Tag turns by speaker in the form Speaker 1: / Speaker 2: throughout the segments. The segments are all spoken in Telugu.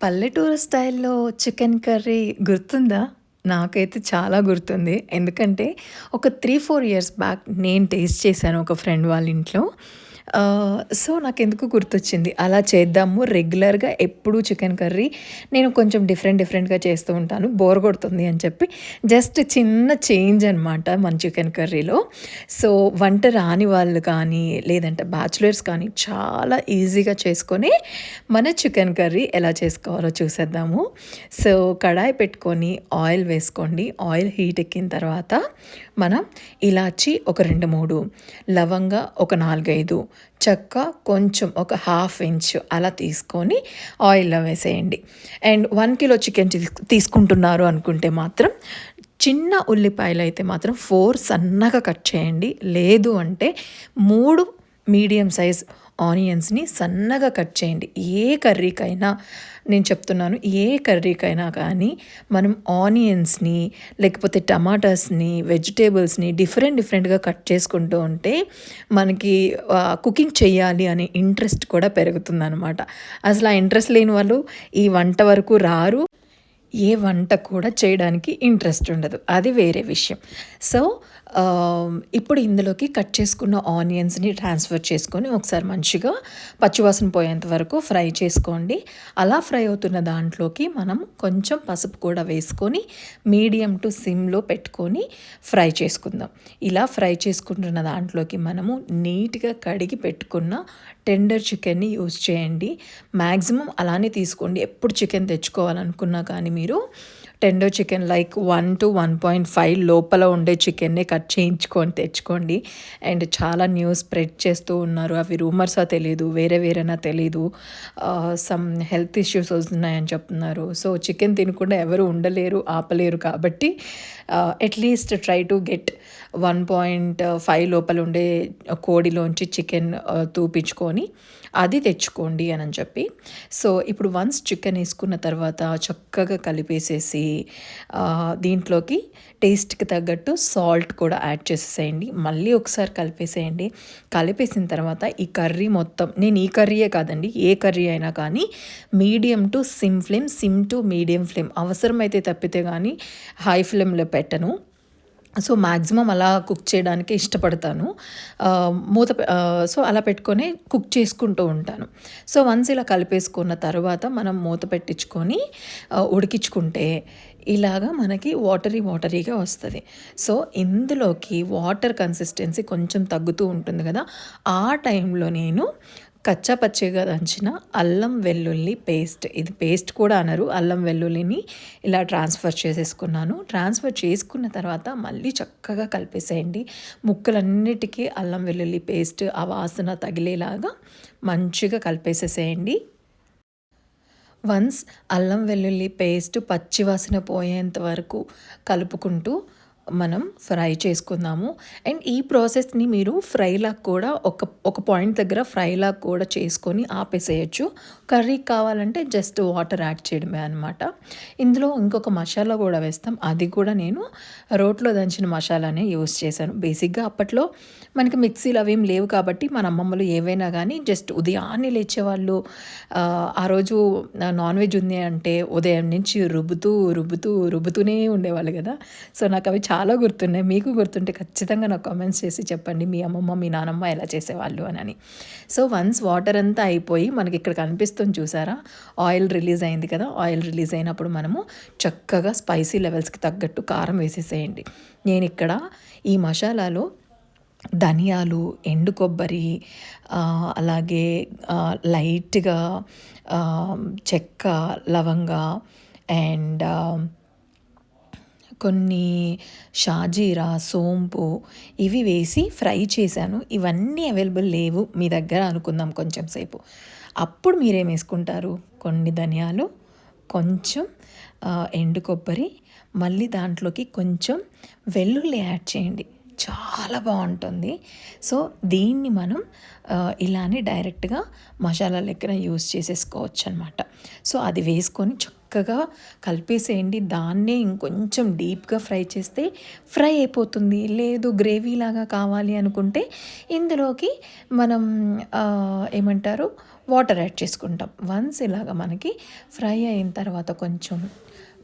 Speaker 1: పల్లెటూరు స్టైల్‌లో చికెన్ కర్రీ గుర్తుందా? నాకైతే చాలా గుర్తుంది. ఎందుకంటే ఒక 3, 4 ఇయర్స్ బ్యాక్ నేను టేస్ట్ చేశాను ఒక ఫ్రెండ్ వాళ్ళ ఇంట్లో. సో నాకు ఎందుకు గుర్తొచ్చింది. అలా చేద్దాము రెగ్యులర్‌గా ఎప్పుడూ చికెన్ కర్రీ నేను కొంచెం డిఫరెంట్ డిఫరెంట్‌గా చేస్తూ ఉంటాను. బోర్ కొడుతుంది అని చెప్పి జస్ట్ చిన్న చేంజ్ అనమాట మన చికెన్ కర్రీలో. సో, వంట రాని వాళ్ళు కానీ, లేదంటే బ్యాచిలర్స్ కానీ చాలా ఈజీగా చేసుకొని మన చికెన్ కర్రీ ఎలా చేసుకోవాలో చూసేద్దాము. సో, కడాయి పెట్టుకొని ఆయిల్ వేసుకోండి. ఆయిల్ హీట్ ఎక్కిన తర్వాత మనం ఇలాచి ఒక 2, 3 లవంగా ఒక 4, 5 చెక్క కొంచెం ఒక హాఫ్ ఇంచ్ అలా తీసుకొని ఆయిల్‌లో వేసేయండి. అండ్ వన్ కిలో చికెన్ తీసుకుంటున్నారు అనుకుంటే మాత్రం చిన్న ఉల్లిపాయలు అయితే మాత్రం ఫోర్ సన్నగా కట్ చేయండి. లేదు అంటే మూడు మీడియం సైజ్ ఆనియన్స్‌ని సన్నగా కట్ చేయండి. ఏ కర్రీకైనా నేను చెప్తున్నాను ఏ కర్రీకైనా కానీ మనం ఆనియన్స్‌ని లేకపోతే టమాటాస్‌ని, వెజిటేబుల్స్ని డిఫరెంట్ డిఫరెంట్‌గా కట్ చేసుకుంటూ ఉంటే మనకి కుకింగ్ చేయాలి అనే ఇంట్రెస్ట్ కూడా పెరుగుతుందనమాట. అసలు ఆ ఇంట్రెస్ట్ లేని వాళ్ళు ఈ వంట వరకు రారు. ఏ వంట కూడా చేయడానికి ఇంట్రెస్ట్ ఉండదు. అది వేరే విషయం. సో, ఇప్పుడు ఇందులోకి కట్ చేసుకున్న ఆనియన్స్‌ని ట్రాన్స్‌ఫర్ చేసుకొని ఒకసారి మంచిగా పచ్చివాసన పోయేంత వరకు ఫ్రై చేసుకోండి. అలా ఫ్రై అవుతున్న దాంట్లోకి మనం కొంచెం పసుపు కూడా వేసుకొని మీడియం టు సిమ్‌లో పెట్టుకొని ఫ్రై చేసుకుందాం. ఇలా ఫ్రై చేసుకుంటున్న దాంట్లోకి మనము నీట్‌గా కడిగి పెట్టుకున్న టెండర్ చికెన్‌ని యూజ్ చేయండి. మ్యాక్సిమం అలానే తీసుకోండి. ఎప్పుడు చికెన్ తెచ్చుకోవాలనుకున్నా కానీ మీరు టెండో చికెన్ లైక్ 1-1.5 లోపల ఉండే చికెన్నే కట్ చేయించుకొని తెచ్చుకోండి. అండ్ చాలా న్యూస్ స్ప్రెడ్ చేస్తూ ఉన్నారు. అవి రూమర్సా తెలియదు వేరే వేరేనా తెలీదు. సమ్ హెల్త్ ఇష్యూస్ వస్తున్నాయని చెప్తున్నారు. సో, చికెన్ తినకుండా ఎవరు ఉండలేరు, ఆపలేరు కాబట్టి అట్‌లీస్ట్ ట్రై టు గెట్ 1.5 లోపల ఉండే కోడిలోంచి చికెన్ తూపించుకొని అది తెచ్చుకోండి అని చెప్పి. సో, ఇప్పుడు వన్స్ చికెన్ వేసుకున్న తర్వాత చక్కగా కలిపేసేసి దీంట్లోకి టేస్ట్‌కి తగ్గట్టు సాల్ట్ కూడా యాడ్ చేసేసేయండి. మళ్ళీ ఒకసారి కలిపేసేయండి. కలిపేసిన తర్వాత ఈ కర్రీ మొత్తం నేను ఈ కర్రీయే కాదండి ఏ కర్రీ అయినా కానీ medium to sim flame, sim to medium flame అవసరమైతే తప్పితే కానీ హై ఫ్లేమ్‌లో పెట్టను. సో, మాక్సిమం అలా కుక్ చేయడానికి ఇష్టపడతాను. మూత సో, అలా పెట్టుకొని కుక్ చేసుకుంటూ ఉంటాను. సో, వన్స్ ఇలా కలిపేసుకున్న తర్వాత మనం మూత పెట్టించుకొని ఉడికించుకుంటే ఇలాగా మనకి వాటరీ వాటరీగా వస్తుంది సో, ఇందులోకి వాటర్ కన్సిస్టెన్సీ కొంచెం తగ్గుతూ ఉంటుంది కదా ఆ టైంలో నేను కచ్చా పచ్చిగా దంచిన అల్లం వెల్లుల్లి పేస్ట్ ఇది పేస్ట్ కూడా అనరు. అల్లం వెల్లుల్లిని ఇలా ట్రాన్స్‌ఫర్ చేసేసుకున్నాను. ట్రాన్స్‌ఫర్ చేసుకున్న తర్వాత మళ్ళీ చక్కగా కలిపేసేయండి. ముక్కలన్నిటికీ అల్లం వెల్లుల్లి పేస్ట్ ఆ వాసన తగిలేలాగా మంచిగా కలిపేసేసేయండి. వన్స్ అల్లం వెల్లుల్లి పేస్ట్ పచ్చివాసన పోయేంత వరకు కలుపుకుంటూ మనం ఫ్రై చేసుకుందాము. అండ్ ఈ ప్రాసెస్‌ని మీరు ఫ్రైలాగా కూడా ఒక ఒక పాయింట్ దగ్గర ఫ్రైలాగా కూడా చేసుకొని ఆపేసేయొచ్చు. కర్రీ కావాలంటే జస్ట్ వాటర్ యాడ్ చేయడమే అనమాట. ఇందులో ఇంకొక మసాలా కూడా వేస్తాం. అది కూడా నేను రోట్లో దంచిన మసాలానే యూజ్ చేశాను. బేసిక్‌గా అప్పట్లో మనకి మిక్సీలు అవేం లేవు కాబట్టి మన అమ్మమ్మలు ఏవైనా కానీ జస్ట్ ఉదయాన్నే లేచేవాళ్ళు ఆ రోజు నాన్ వెజ్ ఉంది అంటే ఉదయం నుంచి రుబ్బుతూ, రుబ్బుతూ, రుబ్బుతూనే ఉండేవాళ్ళు కదా సో, నాకు అవి చాలా చాలా గుర్తున్నాయి. మీకు గుర్తుంటే ఖచ్చితంగా నాకు కామెంట్స్ చేసి చెప్పండి. మీ అమ్మమ్మ, మీ నానమ్మ ఎలా చేసేవాళ్ళు అని సో, వన్స్ వాటర్ అంతా అయిపోయి మనకి ఇక్కడ కనిపిస్తుంది చూసారా? ఆయిల్ రిలీజ్ అయింది కదా! ఆయిల్ రిలీజ్ అయినప్పుడు మనము చక్కగా స్పైసీ లెవెల్స్‌కి తగ్గట్టు కారం వేసేసేయండి. నేను ఇక్కడ ఈ మసాలాలో ధనియాలు, ఎండు కొబ్బరి అలాగే లైట్‌గా చెక్క, లవంగా అండ్ కొన్ని షాజీరా, సోంపు ఇవి వేసి ఫ్రై చేశాను. ఇవన్నీ అవైలబుల్ లేవు మీ దగ్గర అనుకుందాం కొంచెం సేపు. అప్పుడు మీరేం వేసుకుంటారు కొన్ని ధనియాలు, కొంచెం ఎండు కొబ్బరి మళ్ళీ దాంట్లోకి కొంచెం వెల్లుల్లి యాడ్ చేయండి. చాలా బాగుంటుంది సో, దీన్ని మనం ఇలానే డైరెక్ట్‌గా మసాలా లెక్కన యూస్ చేసేసుకోవచ్చు అనమాట సో, అది వేసుకొని చక్కగా కలిపేసేయండి. దాన్నే ఇంకొంచెం డీప్‌గా ఫ్రై చేస్తే ఫ్రై అయిపోతుంది. లేదు గ్రేవీలాగా కావాలి అనుకుంటే ఇందులోకి మనం ఏమంటారు వాటర్ యాడ్ చేసుకుంటాం వన్స్ ఇలాగ మనకి ఫ్రై అయిన తర్వాత కొంచెం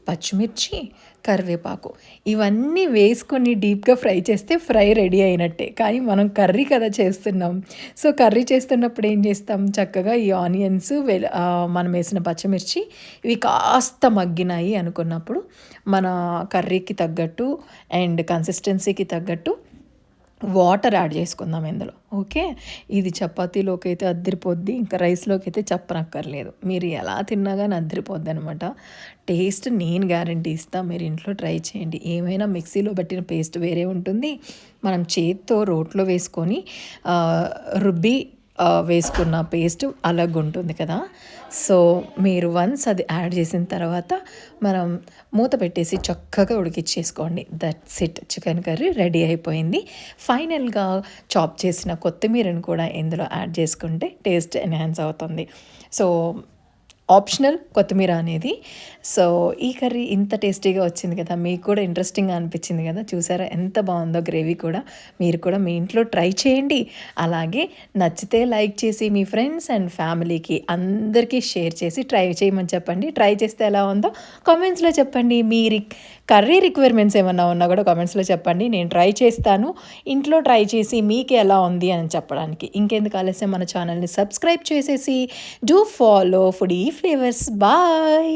Speaker 1: పచ్చిమిర్చి కరివేపాకు. ఇవన్నీ వేసుకొని డీప్గా ఫ్రై చేస్తే ఫ్రై రెడీ అయినట్టే. కానీ మనం కర్రీ కదా చేస్తున్నాం. సో కర్రీ చేస్తున్నప్పుడు ఏం చేస్తాం? చక్కగా ఈ ఆనియన్స్ వె మనం వేసిన పచ్చిమిర్చి ఇవి కాస్త మగ్గినాయి అనుకున్నప్పుడు మన కర్రీకి తగ్గట్టు అండ్ కన్సిస్టెన్సీకి తగ్గట్టు వాటర్ యాడ్ చేసుకుందాం ఇందులో. ఓకే? ఇది చపాతీలోకి అయితే అద్దరిపోద్ది ఇంకా రైస్లోకి అయితే చెప్పనక్కర్లేదు. మీరు ఎలా తిన్నా కానీ అద్దరిపోద్ది అనమాట టేస్ట్ నేను గ్యారంటీ ఇస్తాను మీరు ఇంట్లో ట్రై చేయండి. ఏమైనా మిక్సీలో పట్టిన పేస్ట్ వేరే ఉంటుంది. మనం చేత్తో రోట్లో వేసుకొని రుబ్బి వేసుకున్న పేస్ట్ అలాగుంటుంది కదా. సో మీరు వన్స్ అది యాడ్ చేసిన తర్వాత మనం మూత పెట్టేసి చక్కగా ఉడికిచ్చేసుకోండి. That's it chicken curry ready అయిపోయింది. ఫైనల్గా చాప్ చేసిన కొత్తిమీరను కూడా ఇందులో యాడ్ చేసుకుంటే టేస్ట్ ఎన్హాన్స్ అవుతుంది. సో ఆప్షనల్ కొత్తిమీర అనేది. సో ఈ కర్రీ ఇంత టేస్టీగా వచ్చింది కదా మీకు కూడా ఇంట్రెస్టింగ్గా అనిపించింది కదా చూసారా ఎంత బాగుందో గ్రేవీ కూడా. మీరు కూడా మీ ఇంట్లో ట్రై చేయండి. అలాగే నచ్చితే లైక్ చేసి మీ ఫ్రెండ్స్ అండ్ ఫ్యామిలీకి అందరికీ షేర్ చేసి ట్రై చేయమని చెప్పండి. ట్రై చేస్తే ఎలా ఉందో కామెంట్స్లో చెప్పండి. మీ కర్రీ రిక్వైర్మెంట్స్ ఏమన్నా ఉన్నా కూడా కామెంట్స్లో చెప్పండి. నేను ట్రై చేస్తాను. ఇంట్లో ట్రై చేసి మీకు ఎలా ఉంది అని చెప్పడానికి. ఇంకెందుకు ఆలస్యం? మన ఛానల్ని సబ్స్క్రైబ్ చేసేసి do follow foodie flavours boy